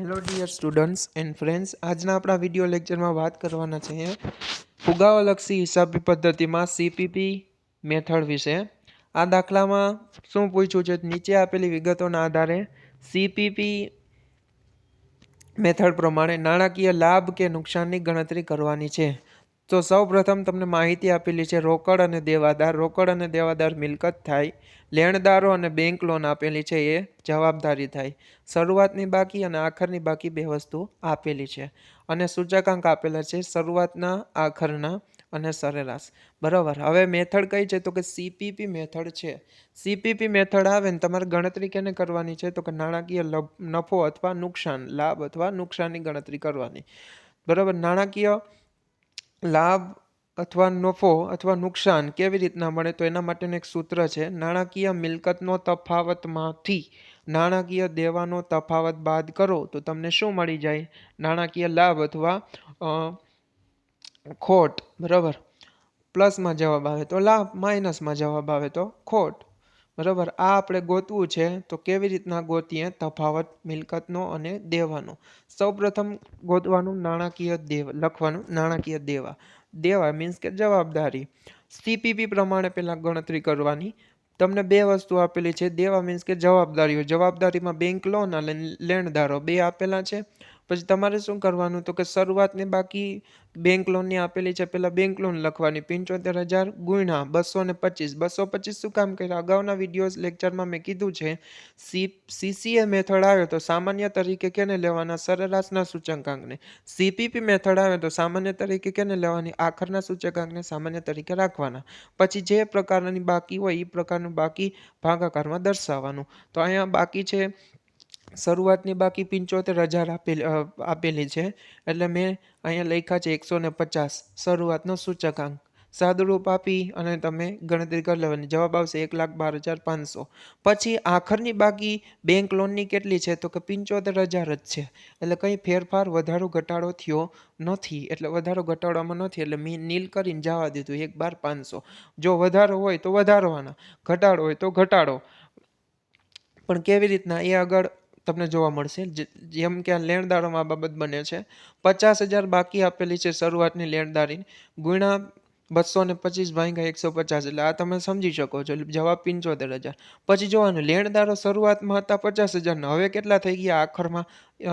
Hello dear students and friends આજના આપણા video લેક્ચરમાં વાત કરવાના છે ફુગાવાલક્ષી હિસાબી પદ્ધતિમાં સીપીપી મેથડ વિશે. આ દાખલામાં શું પૂછ્યું છે? નીચે આપેલી વિગતોના આધારે સીપીપી મેથડ પ્રમાણે નાણાકીય લાભ કે નુકસાનની ગણતરી કરવાની છે. તો સૌ પ્રથમ તમને માહિતી આપેલી છે, રોકડ અને દેવાદાર. રોકડ અને દેવાદાર મિલકત થાય, લેણદારો અને બેંક લોન આપેલી છે, એ જવાબદારી થાય. શરૂઆતની બાકી અને આખરની બાકી બે વસ્તુ આપેલી છે. અને સૂચકાંક આપેલા છે, શરૂઆતના, આખરના અને સરેરાશ. બરાબર. હવે મેથડ કઈ છે? તો કે સીપીપી મેથડ છે. સીપીપી મેથડ આવે ને તમારે ગણતરી કેને કરવાની છે? તો કે નાણાકીય નફો અથવા નુકસાન, લાભ અથવા નુકસાનની ગણતરી કરવાની. બરાબર? નાણાકીય લાભ અથવા નફો અથવા નુકસાન કેવી રીતના મળે તો એના માટેનું એક સૂત્ર છે, નાણાકીય મિલકતનો તફાવતમાંથી નાણાકીય દેવાનો તફાવત બાદ કરો તો તમને શું મળી જાય? નાણાકીય લાભ અથવા ખોટ, બરાબર? પ્લસમાં જવાબ આવે તો લાભ, માઇનસમાં જવાબ આવે તો ખોટ. બરાબર? આ આપણે ગોતવું છે, તો કેવી રીતના ગોતીએ તફાવત, મિલકતનો અને દેવાનો? સૌપ્રથમ ગોતવાનું નાણાકીય દેવ, લખવાનું નાણાકીય દેવા. દેવા મીન્સ કે જવાબદારી. સીપીપી પ્રમાણે પહેલાં ગણતરી કરવાની. તમને બે વસ્તુ આપેલી છે. દેવા મીન્સ કે જવાબદારીઓ. જવાબદારીમાં બેંક લોન અને લેણદારો. બે આપેલા છે. પછી તમારે શું કરવાનું? તો કે શરૂઆતની બાકી બેંક લોનની આપેલી છે પહેલાં બેંક લોન લખવાની. પંચોતેર હજાર ગુણ્યા બસો ને પચીસ. બસો પચીસ શું કામ કર્યા? અગાઉના વિડીયોઝ લેક્ચરમાં મેં કીધું છે સી સીસીએ મેથડ આવ્યો તો સામાન્ય તરીકે કેને લેવાના? સરેરાશના સૂચકાંકને. સીપીપી મેથડ આવ્યો તો સામાન્ય તરીકે કેને લેવાની? આખરના સૂચકાંકને સામાન્ય તરીકે રાખવાના. પછી જે પ્રકારની બાકી હોય એ પ્રકારનું બાકી ભાગાકારમાં દર્શાવવાનું. તો અહીંયા બાકી છે શરૂઆતની બાકી પંચોતેર હજાર આપેલી આપેલી છે. એટલે મેં અહીંયા લખ્યા છે એકસો ને પચાસ. શરૂઆતનો સૂચકાંક. સાદુરૂપ આપી અને તમે ગણતરી કરી લેવાની. જવાબ આવશે એક લાખ બાર હજાર પાંચસો. પછી આખરની બાકી બેંક લોનની કેટલી છે? તો કે પંચોતેર હજાર જ છે. એટલે કંઈ ફેરફાર વધારો ઘટાડો થયો નથી. એટલે વધારો ઘટાડવામાં નથી. એટલે મેં નીલ કરીને જવા દીધું, એક બાર પાંચસો. જો વધારો હોય તો વધારવાના. ઘટાડો હોય તો ઘટાડો. પણ કેવી રીતના? એ આગળ તમને જોવા મળશે. જેમ કે આ લેણદારોમાં આ બાબત બને છે. પચાસ હજાર બાકી આપેલી છે શરૂઆતની લેણદારી ગુણ્યા બસો ને પચીસ ભાંગા એકસો પચાસ. એટલે આ તમે સમજી શકો છો. જવાબ પંચોતેર હજાર. પછી જોવાનું લેણદારો શરૂઆતમાં હતા પચાસ હજારના હવે કેટલા થઈ ગયા? આખરમાં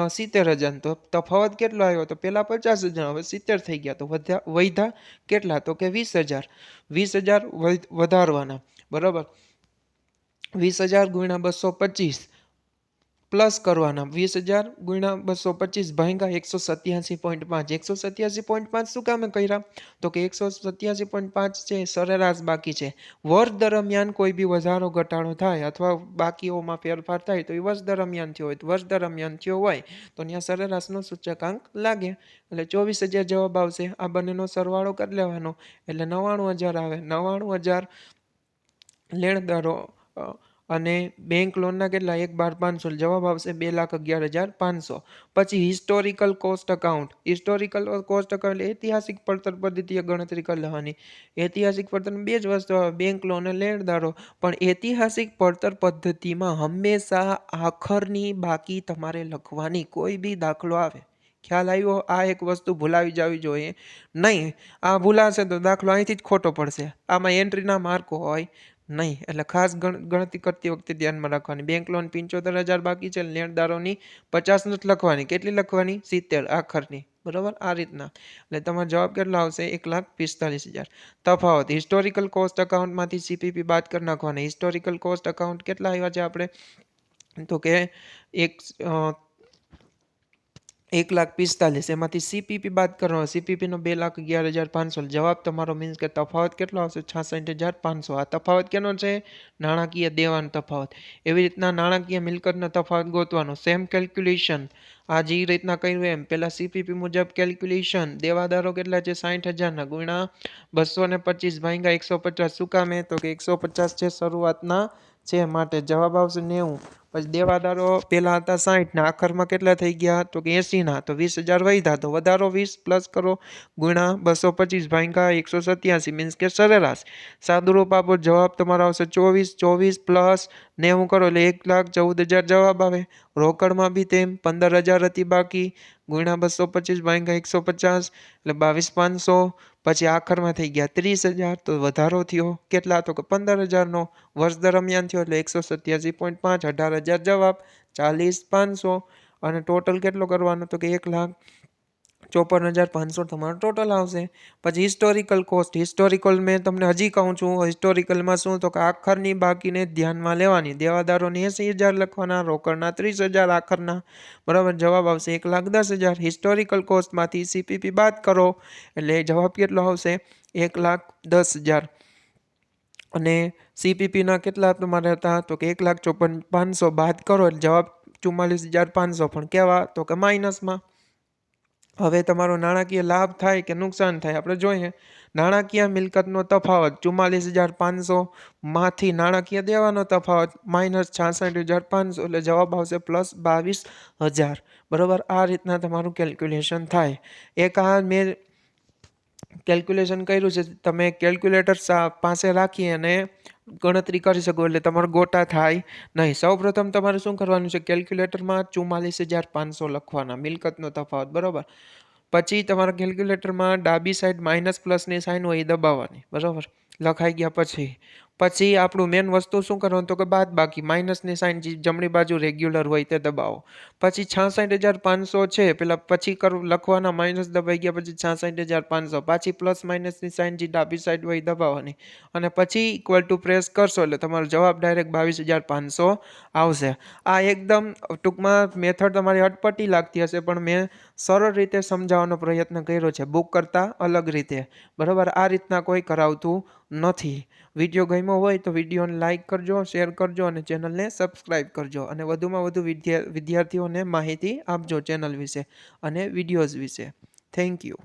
સિત્તેર હજાર તો તફાવત કેટલો આવ્યો? તો પહેલાં પચાસ હજાર, હવે સિત્તેર થઈ ગયા. તો વધ્યા વૈધા કેટલા? તો કે વીસ હજાર. વીસ હજાર વધારવાના. બરાબર? વીસ હજાર ગુણ્યા બસો પચીસ. પ્લસ કરવાના. વીસ હજાર ગુણ્યા બસો પચીસ ભાંગા એકસો સત્યાસી પોઈન્ટ પાંચ. એકસો સત્યાસી પોઈન્ટ પાંચ શું કામે કર્યા? તો કે એકસો સત્યાસી પોઈન્ટ પાંચ છે, સરેરાશ બાકી છે. વર્ષ દરમિયાન કોઈ બી વધારો, ઘટાડો થાય અથવા બાકીઓમાં ફેરફાર થાય તો એ વર્ષ દરમિયાન થયો હોય. તો વર્ષ દરમિયાન થયો હોય તો ત્યાં સરેરાશનો સૂચકાંક લાગે. એટલે ચોવીસ હજાર જવાબ આવશે. આ બંનેનો સરવાળો કરી લેવાનો. એટલે નવ્વાણું હજાર આવે. નવ્વાણું હજાર લેણદારો અને બેંક લોનના કેટલા? એક બાર પાંચસો. જવાબ આવશે બે લાખ અગિયાર હજાર પાંચસો. પછી historical cost account historical cost account ઐતિહાસિક પડતર પદ્ધતિએ ગણતરી કરી લેવાની. ઐતિહાસિક પડતર બે જ વસ્તુ આવે. બેંક લોન લેણદારો. પણ ઐતિહાસિક પડતર પદ્ધતિમાં હંમેશા આખરની બાકી તમારે લખવાની કોઈ બી દાખલો આવે. ખ્યાલ આવ્યો? આ એક વસ્તુ ભૂલાવી જવી જોઈએ. નહીં. આ ભૂલાશે તો દાખલો અહીંથી જ ખોટો પડશે. આમાં એન્ટ્રીના માર્કો હોય. નહીં, એટલે ખાસ ગણતરી કરતી વખતે ધ્યાનમાં રાખવાની. બેંક લોન પંચોતેર હજાર બાકી છે, લેણદારોની પચાસ નથી લખવાની. કેટલી લખવાની? સિત્તેર, આખરની. બરાબર? આ રીતના. એટલે તમારો જવાબ કેટલો આવશે? એક લાખ પિસ્તાલીસ હજાર. તફાવત હિસ્ટોરિકલ કોસ્ટ અકાઉન્ટમાંથી સીપીપી બાદ કરી નાખવાની. હિસ્ટોરિકલ કોસ્ટ અકાઉન્ટ કેટલા આવ્યા છે આપણે? તો કે એક એક લાખ પિસ્તાલીસ. એમાંથી સીપીપી બાદ કરવાનો. સીપીપીનો બે લાખ અગિયાર હજાર પાંચસો. જવાબ તમારો મીન્સ કે તફાવત કેટલો આવશે? છાસઠ હજાર પાંચસો. આ તફાવત કેનો છે? નાણાકીય દેવાનો તફાવત. એવી રીતના નાણાકીય મિલકતનો તફાવત ગોતવાનો. સેમ કેલ્ક્યુલેશન આ જે રીતના કર્યું એમ. પહેલાં સીપીપી મુજબ કેલ્ક્યુલેશન દેવાદારો કેટલા છે? સાઠ હજારના ગુણા બસો ને પચીસ ભાગ્યા એકસો પચાસ. શું કામે તો કે એકસો પચાસ છે શરૂઆતના છે માટે જવાબ આવશે નેવું. પછી દેવાદારો પહેલાં હતા સાહીઠના આખરમાં કેટલા થઈ ગયા? તો કે એંસીના તો વીસ હજાર વધ્યા. તો વધારો વીસ પ્લસ કરો. ગુણા બસો પચીસ ભાંગા એકસો સત્યાસી. મીન્સ કે સરેરાશ. સાદુરૂપ આપો. જવાબ તમારો આવશે ચોવીસ ચોવીસ પ્લસ નેવું કરો એટલે એક લાખ ચૌદ હજાર જવાબ આવે. રોકડમાં બી તેમ પંદર હજાર હતી બાકી. ગુણ્યા બસો પચીસ ભાંગ્યા એકસો પચાસ એટલે બાવીસ પાંચસો. પછી આખરમાં થઈ ગયા ત્રીસ હજાર તો વધારો થયો. કેટલા તો કે પંદર હજારનો વર્ષ દરમિયાન થયો એટલે એકસો સત્યાસી પોઈન્ટ પાંચ અઢાર હજાર જવાબ. ચાલીસ પાંચસો. અને ટોટલ કેટલો કરવાનો તો કે એક લાખ ચોપન હજાર પાંચસો તમારો ટોટલ આવશે. પછી હિસ્ટોરિકલ કોસ્ટ હિસ્ટોરિકલ મેં તમને હજી કહું છું હિસ્ટોરિકલમાં શું? તો કે આખરની બાકીને ધ્યાનમાં લેવાની. દેવાદારોને એંસી હજાર લખવાના, રોકડના ત્રીસ હજાર આખરના. બરાબર? જવાબ આવશે એક લાખ દસ હજાર. હિસ્ટોરિકલ કોસ્ટમાંથી સીપીપી બાદ કરો. એટલે જવાબ કેટલો આવશે? એક લાખ દસ હજાર. અને સીપીપીના કેટલા તમારે હતા? તો કે એક લાખ ચોપન પાંચસો બાદ કરો. એટલે જવાબ ચુમ્માલીસ હજાર પાંચસો. પણ કેવા? તો કે માઇનસમાં હવે તમારો નાણાકીય લાભ થાય કે નુકસાન થાય? આપણે જોઈએ. નાણાકીય મિલકતનો તફાવત ચુમ્માલીસ હજાર પાંચસો, માંથી નાણાકીય દેવાનો તફાવત માઇનસ છાસઠ હજાર પાંચસો એટલે જવાબ આવશે પ્લસ બાવીસ હજાર. બરાબર? આ રીતના તમારું કેલ્ક્યુલેશન થાય. એક આ મેં કેલ્ક્યુલેશન કર્યું છે, તમે કેલ્ક્યુલેટર પાસે રાખી અને ગણતરી કરી શકો, એટલે તમારો ગોટા થાય નહીં. સૌપ્રથમ તમારે શું કરવાનું છે કેલ્ક્યુલેટરમાં ચુમ્માલીસ હજાર પાંચસો લખવાના, મિલકતનો તફાવત, બરાબર? પછી તમારા કેલ્ક્યુલેટરમાં ડાબી સાઈડ માઇનસ પ્લસની સાઇન હોય એ દબાવવાની, બરાબર? લખાઈ ગયા પછી. પછી આપણું મેન વસ્તુ શું કરવાનું? તો કે બાદ બાકી માઇનસની સાઇન જમણી બાજુ રેગ્યુલર હોય તે દબાવો. પછી છાસઠ હજાર પાંચસો છે, પેલા પછી કરવું લખવાના માઇનસ દબાઈ ગયા, પછી છાસઠ હજાર પાંચસો. પાછી પ્લસ માઇનસની સાઇન જે ડાબી સાઈડ હોય દબાવવાની. અને પછી ઇક્વલ ટુ પ્રેસ કરશો એટલે તમારો જવાબ ડાયરેક્ટ બાવીસ હજાર પાંચસો આવશે. આ એકદમ ટૂંકમાં મેથડ તમારી અટપટી લાગતી હશે, પણ મેં સરળ રીતે સમજાવવાનો પ્રયત્ન કર્યો છે. બુક કરતાં અલગ રીતે. બરાબર? આ રીતના કોઈ કરાવતું નથી. વીડિયો ગમ્યો હોય તો વિડીયોને લાઇક કરજો, શેર કરજો અને ચેનલને સબસ્ક્રાઈબ કરજો. અને વધુમાં વધુ વિદ્યાર્થીઓને માહિતી આપજો ચેનલ વિશે અને વિડીયોઝ વિશે. Thank you.